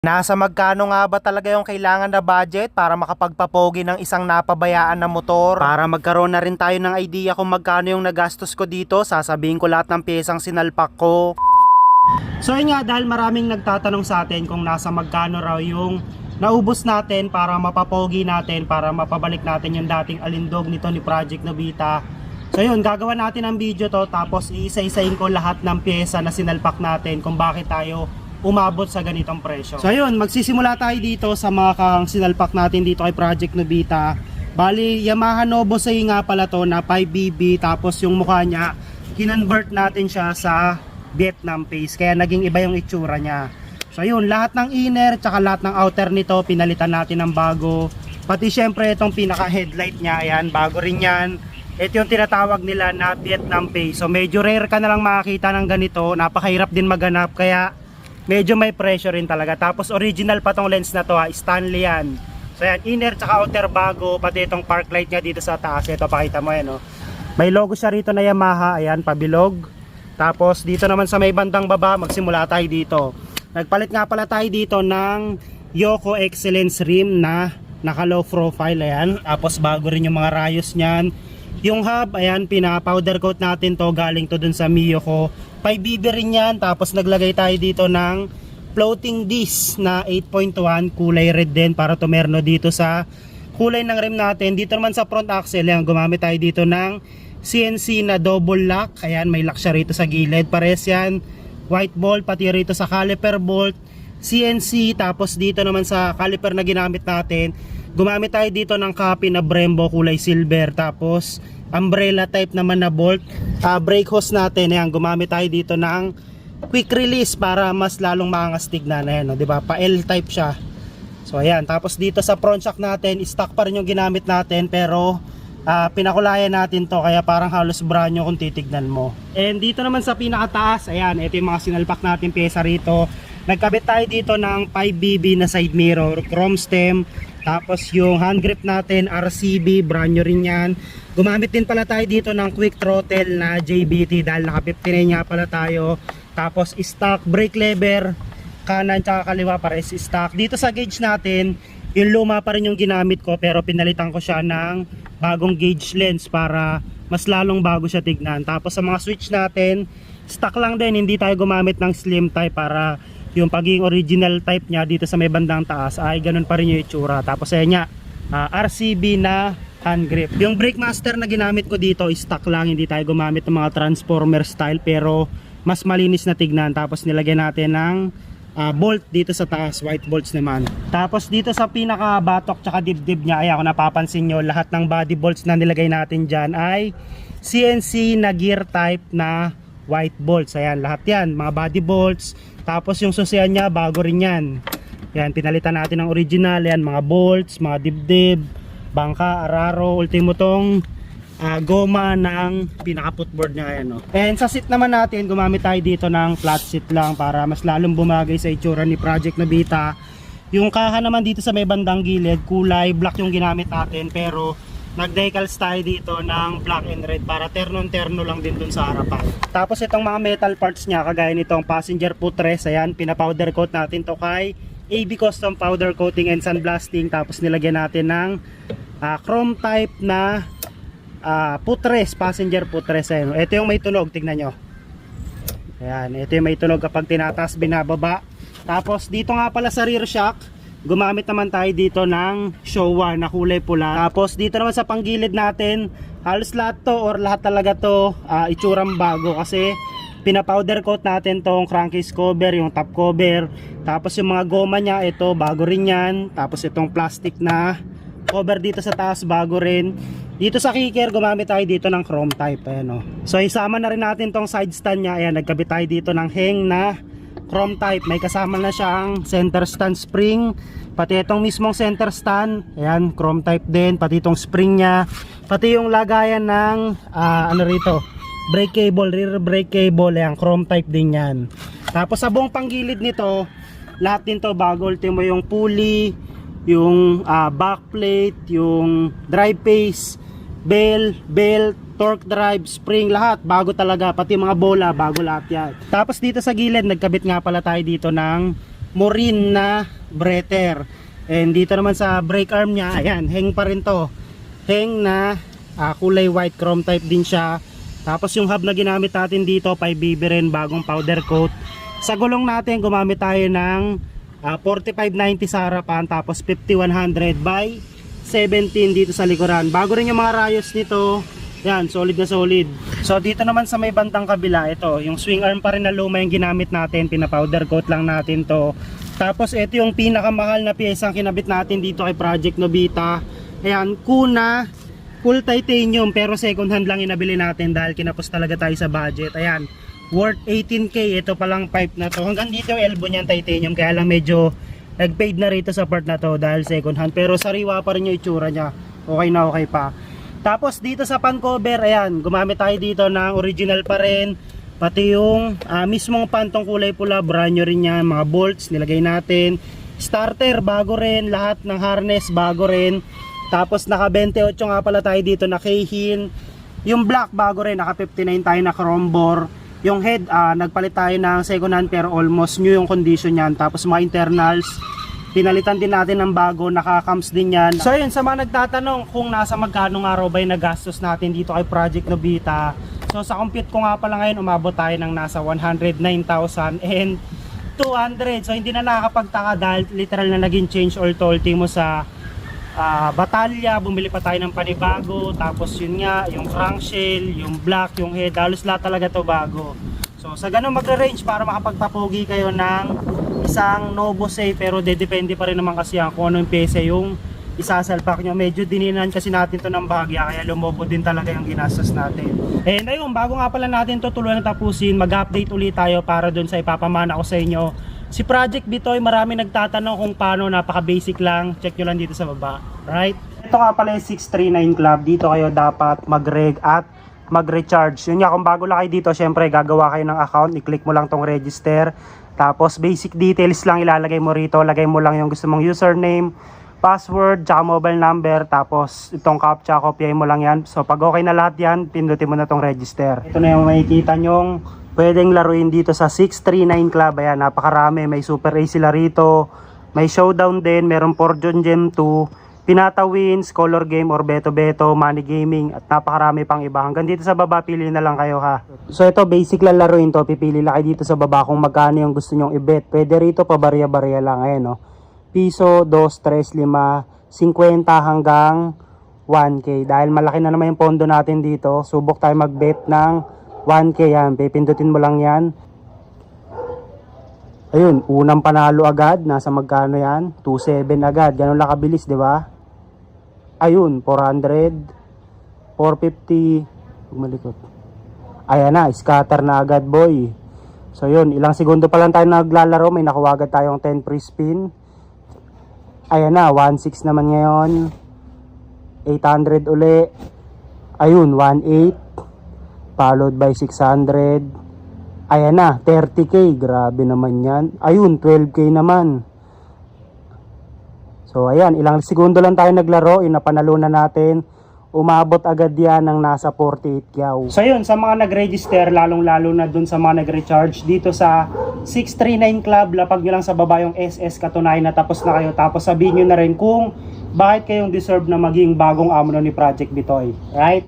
Nasa magkano nga ba talaga yung kailangan na budget para makapagpapogi ng isang napabayaan na motor? Para magkaroon na rin tayo ng idea kung magkano yung nagastos ko dito, sasabihin ko lahat ng pyesang sinalpak ko. So yun nga, dahil maraming nagtatanong sa atin kung nasa magkano raw yung naubos natin para mapapogi natin, para mapabalik natin yung dating alindog nito ni Project Nobita. So yun, gagawa natin ang video to tapos iisa-isahin ko lahat ng pyesa na sinalpak natin kung bakit tayo umabot sa ganitong presyo. So yun, magsisimula tayo dito sa mga kang sinalpak natin dito kay Project Nobita. Bali, Yamaha Novo Say nga pala to na 5BB tapos yung mukha niya, kinonvert natin siya sa Vietnam face kaya naging iba yung itsura niya. So yun, lahat ng inner tsaka lahat ng outer nito pinalitan natin ng bago. Pati syempre itong pinaka headlight niya, ayan, bago rin yan. Ito yung tinatawag nila na Vietnam face. So medyo rare ka na lang makakita ng ganito, napakahirap din maganap kaya medyo may pressure rin talaga. Tapos original pa tong lens na to ha, Stanley yan. So yan, inner tsaka outer bago, pati itong park light niya dito sa taas. Ito pakita mo yan, no? May logo siya rito na Yamaha, ayan, pabilog. Tapos dito naman sa may bandang baba, magsimula tayo dito. Nagpalit nga pala tayo dito ng Yoko Excellence rim na naka low profile, ayan. Tapos bago rin yung mga rayos niyan. Yung hub, ayan, pina-powder coat natin to, galing to dun sa Miyoko. 5BB rin yan, tapos naglagay tayo dito ng floating disc na 8.1, kulay red din para tumerno dito sa kulay ng rim natin. Dito naman sa front axle, yan, gumamit tayo dito ng CNC na double lock. Ayan, may lock siya rito sa gilid. Pares yan, white bolt, pati rito sa caliper bolt. CNC, tapos dito naman sa caliper na ginamit natin, gumamit tayo dito ng copy na Brembo kulay silver. Tapos, umbrella type naman na bolt. Ah, brake hose natin, ayan, gumamit tayo dito ng quick release para mas lalong maangas tignan. Ayan, no, di ba? Pa L type siya. So ayan, tapos dito sa front shock natin, stock pa rin yung ginamit natin pero ah, pinakulayan natin to kaya parang halos brand kung titignan mo. And dito naman sa pinakataas, ayan, ito yung mga sinalpak natin pyesa rito. Nagkabit tayo dito ng 5BB na side mirror, chrome stem, tapos yung hand grip natin, RCB, brand new rin yan. Gumamit din pala tayo dito ng quick throttle na JBT dahil naka 59 nga pala tayo. Tapos stock brake lever, kanan tsaka kaliwa pares stock. Dito sa gauge natin, yung luma pa rin yung ginamit ko pero pinalitan ko siya ng bagong gauge lens para mas lalong bago siya tignan. Tapos sa mga switch natin, stock lang din, hindi tayo gumamit ng slim type para yung pagiging original type niya dito sa may bandang taas ay ganun pa rin yung itsura. Tapos ayan niya, ah, RCB na hand grip. Yung brake master na ginamit ko dito, stock lang, hindi tayo gumamit ng mga transformer style pero mas malinis na tignan. Tapos nilagyan natin ng ah, bolt dito sa taas, white bolts naman. Tapos dito sa pinaka batok tsaka dibdib niya, ayan kung napapansin nyo, lahat ng body bolts na nilagay natin dyan ay CNC na gear type na white bolts. Ayan, lahat yan, mga body bolts. Tapos yung susian niya, bago rin yan. Yan, pinalitan natin ng original, yan, mga bolts, mga dibdib, bangka, araro, ultimo tong ah, goma ng pinaka footboard niya yan, no? And sa seat naman natin, gumamit tayo dito ng flat seat lang para mas lalong bumagay sa itsura ni Project Nabita. Yung kaha naman dito sa may bandang gilid, kulay black yung ginamit natin pero nag-decals tayo dito ng black and red para terno-terno lang din dun sa harapan. Tapos itong mga metal parts niya, kagaya nitong passenger footrest, ayan, pinapowder coat natin to kay AB Custom Powder Coating and Sandblasting. Tapos nilagyan natin ng ah, chrome type na ah, footrest, passenger footrest. Ayan. Ito yung may tunog, tignan nyo. Ayan, ito yung may tunog kapag tinatas, binababa. Tapos dito nga pala sa rear shock, gumamit naman tayo dito ng Showa na kulay pula. Tapos dito naman sa panggilid natin, halos lahat to or lahat talaga to ah, itsurang bago kasi pinapowder coat natin tong crankcase cover, yung top cover. Tapos yung mga goma niya, ito bago rin yan. Tapos itong plastic na cover dito sa taas bago rin. Dito sa kicker, gumamit tayo dito ng chrome type. Ayan, oh. So isama na rin natin tong side stand niya. Ayan, nagkabit tayo dito ng hang na chrome type. May kasama na siyang center stand spring. Pati itong mismong center stand. Ayan, chrome type din. Pati itong spring niya. Pati yung lagayan ng ah, ano rito. Brake cable, rear brake cable. Ayan, chrome type din yan. Tapos sa buong panggilid nito, lahat din to bago. Ultimo yung pulley, yung ah, backplate, yung drive face, bell, belt, torque drive, spring, lahat bago talaga, pati mga bola, bago lahat yan. Tapos dito sa gilid, nagkabit nga pala tayo dito ng Morin na breather. And dito naman sa brake arm niya, ayan, hang pa rin to. Hang na ah, kulay white chrome type din siya. Tapos yung hub na ginamit natin dito, 5BB rin, bagong powder coat. Sa gulong natin, gumamit tayo ng ah, 4590 sa harapan, tapos 5100 by 17 dito sa likuran. Bago rin yung mga rayos nito, yan, solid na solid. So dito naman sa may bandang kabila, ito, yung swing arm pa rin na luma yung ginamit natin, pina-powder coat lang natin to. Tapos ito yung pinakamahal na piyesang kinabit natin dito kay Project Nobita. Ayan, Kuna full titanium pero second hand lang inabili natin dahil kinapos talaga tayo sa budget. Ayan, worth 18k ito palang pipe na to. Hanggang dito yung elbow niyan titanium kaya lang medyo nag-fade na rito sa part na to dahil second hand pero sariwa pa rin yung itsura niya. Okay na okay pa. Tapos dito sa pan cover, ayan, gumamit tayo dito ng original pa rin. Pati yung ah, mismong pantong kulay pula, brand new rin yan, mga bolts nilagay natin. Starter bago rin, lahat ng harness bago rin. Tapos naka 28 nga pala tayo dito na Keihin. Yung black bago rin, naka 59 tayo na chrome bore. Yung head, ah, nagpalit tayo ng second hand pero almost new yung condition yan. Tapos mga internals, pinalitan din natin ng bago, naka-cams din yan. So yun, sa mga nagtatanong kung nasa magkano nga raw ba yung nagastos natin dito kay Project Nobita. So sa compute ko nga pala ngayon, umabot tayo ng nasa 109,000 and 200. So hindi na nakakapagtaka dahil literal na naging change or tolting mo sa ah, batalya, bumili pa tayo ng panibago, tapos yun nga, yung crankshell, yung black, yung head, halos lahat talaga to bago. So sa ganun magre-range para makapagpapogi kayo ng isang Novo Safe pero dedepende pa rin naman kasi yan kung ano yung pesa yung isasalpak nyo. Medyo dininan kasi natin to ng bahagya kaya lumobo din talaga yung ginastos natin. And ayun, bago nga pala natin to tuluyan tapusin, mag-update ulit tayo para dun sa ipapamana ko sa inyo. Si Project Bitoy, marami nagtatanong kung paano, napaka-basic lang. Check nyo lang dito sa baba. Right? Ito nga pala yung 639 Club. Dito kayo dapat mag-reg at mag-recharge. Yun nga, kung bago lang kayo dito, syempre gagawa kayo ng account. I-click mo lang tong register. Tapos basic details lang ilalagay mo rito. Lagay mo lang yung gusto mong username, password, tsaka mobile number. Tapos itong captcha, kopyahin mo lang yan. So pag okay na lahat yan, pindutin mo na tong register. Ito na yung makikita nyong pwedeng laruin dito sa 639 Club. Ayan, napakarami. May Super A sila rito. May Showdown din. Meron Fortune Gem 2. Pinata Wins, Color Game or Beto Beto, Money Gaming at napakarami pang iba. Hanggang dito sa baba, pili na lang kayo ha. So ito, basic lang laruin to. Pipili lang kayo dito sa baba kung magkano yung gusto nyong i-bet. Pwede rito, pabarya-barya lang. Ayan no. Piso, 2, 3, 5, 50 hanggang 1K. Dahil malaki na naman yung pondo natin dito, subok tayo mag-bet ng 1K yan. Pipindutin mo lang yan. Ayun, unang panalo agad. Nasa magkano yan? 2.7 agad. Ganun lang kabilis, di ba? Ayun, 400. 450. Malikot. Ayan na, scatter na agad, boy. So yun, ilang segundo pa lang tayo naglalaro. May nakuha agad tayong 10 free spin. Ayan na, 1.6 naman ngayon. 800 uli. Ayun, 1.8. Followed by 600. Ayan na, 30k. Grabe naman yan. Ayun, 12k naman. So, ayan, ilang segundo lang tayo naglaro. Inapanalo na natin. Umabot agad yan ng nasa 48 yaw. So, yun, sa mga nag-register, lalong-lalo na dun sa mga nag-recharge, dito sa 639 Club, lapag nyo lang sa baba yung SS, katunayan na tapos na kayo. Tapos sabihin nyo na rin kung bakit kayong deserve na maging bagong amo ni Project Bitoy. Right?